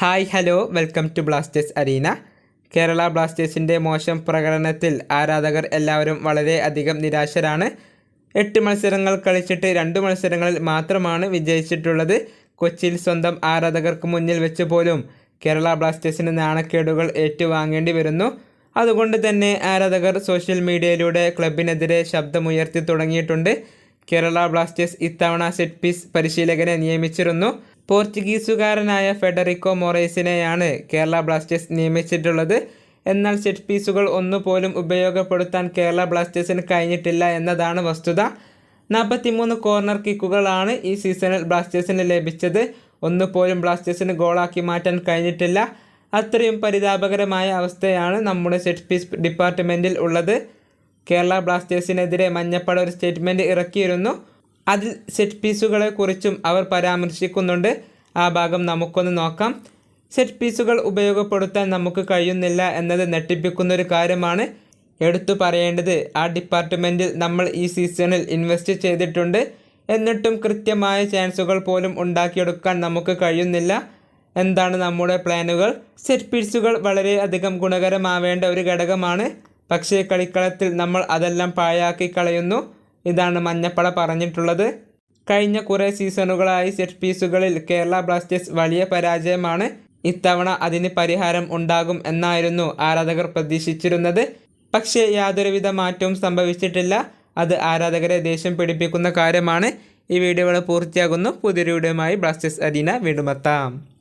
Hi hello. Welcome to Blasters arena. Kerala ബ്ലാസ്റ്റേഴ്സിന്റെ മോശം പ്രകടനത്തിൽ ആരാധകർ എല്ലാവരും വളരെ അധികം നിരാശരാണ്. എട്ട് മത്സരങ്ങൾ കളിച്ചിട്ട് രണ്ട് മത്സരങ്ങളിൽ മാത്രമാണ് വിജയിച്ചിട്ടുള്ളത്. കൊച്ചിയിൽ സ്വന്തം ആരാധകർക്ക് മുന്നിൽ വെച്ച് പോലും കേരള ബ്ലാസ്റ്റേഴ്സിന് നാണക്കേടുകൾ ഏറ്റുവാങ്ങേണ്ടി വരുന്നു. അതുകൊണ്ട് തന്നെ ആരാധകർ സോഷ്യൽ മീഡിയയിലൂടെ ക്ലബിനെതിരെ ശബ്ദമുയർത്തി തുടങ്ങിയിട്ടുണ്ട്. കേരള ബ്ലാസ്റ്റേഴ്സ് ഇത്തവണ സെറ്റ് പീസ് പരിശീലകനെ നിയമിച്ചിരുന്നു. പോർച്ചുഗീസുകാരനായ ഫെഡറിക്കോ മൊറേസിനെയാണ് കേരള ബ്ലാസ്റ്റേഴ്സ് നിയമിച്ചിട്ടുള്ളത്. എന്നാൽ സെറ്റ് പീസുകൾ ഒന്നുപോലും ഉപയോഗപ്പെടുത്താൻ കേരള ബ്ലാസ്റ്റേഴ്സിന് കഴിഞ്ഞിട്ടില്ല എന്നതാണ് വസ്തുത. നാൽപ്പത്തിമൂന്ന് കോർണർ കിക്കുകളാണ് ഈ സീസണിൽ ബ്ലാസ്റ്റേഴ്സിന് ലഭിച്ചത്. ഒന്നുപോലും ബ്ലാസ്റ്റേഴ്സിന് ഗോളാക്കി മാറ്റാൻ കഴിഞ്ഞിട്ടില്ല. അത്രയും പരിതാപകരമായ അവസ്ഥയാണ് നമ്മുടെ സെറ്റ് പീസ് ഡിപ്പാർട്ട്മെന്റിൽ ഉള്ളത്. കേരള ബ്ലാസ്റ്റേഴ്സിനെതിരെ മഞ്ഞപ്പട ഒരു സ്റ്റേറ്റ്മെന്റ് ഇറക്കിയിരുന്നു. അതിൽ സെറ്റ് പീസുകളെ കുറിച്ചും അവർ പരാമർശിക്കുന്നുണ്ട്. ആ ഭാഗം നമുക്കൊന്ന് നോക്കാം. സെറ്റ് പീസുകൾ ഉപയോഗപ്പെടുത്താൻ നമുക്ക് കഴിയുന്നില്ല എന്നത് ഞെട്ടിപ്പിക്കുന്ന ഒരു കാര്യമാണ്. എടുത്തു പറയേണ്ടത് ആ ഡിപ്പാർട്ട്മെന്റിൽ നമ്മൾ ഈ സീസണിൽ ഇൻവെസ്റ്റ് ചെയ്തിട്ടുണ്ട്. എന്നിട്ടും കൃത്യമായ ചാൻസുകൾ പോലും ഉണ്ടാക്കിയെടുക്കാൻ നമുക്ക് കഴിയുന്നില്ല. എന്താണ് നമ്മുടെ പ്ലാനുകൾ സെറ്റ് പീസുകൾ വളരെയധികം ഗുണകരമാവേണ്ട ഒരു ഘടകമാണ്. പക്ഷേ കളിക്കളത്തിൽ നമ്മൾ അതെല്ലാം പാഴാക്കി കളയുന്നു. ഇതാണ് മഞ്ഞപ്പട പറഞ്ഞിട്ടുള്ളത്. കഴിഞ്ഞ കുറേ സീസണുകളായി സെറ്റ് പീസുകളിൽ കേരള ബ്ലാസ്റ്റേഴ്സ് വലിയ പരാജയമാണ്. ഇത്തവണ അതിന് പരിഹാരം ഉണ്ടാകും എന്നായിരുന്നു ആരാധകർ പ്രതീക്ഷിച്ചിരുന്നത്. പക്ഷേ യാതൊരുവിധ മാറ്റവും സംഭവിച്ചിട്ടില്ല. അത് ആരാധകരെ ദേഷ്യം പിടിപ്പിക്കുന്ന കാര്യമാണ്. ഈ വീഡിയോകൾ പൂർത്തിയാകുന്നു. പുതിയ വീഡിയോയുമായി ബ്ലാസ്റ്റേഴ്സ് അരീന വീണ്ടും എത്താം.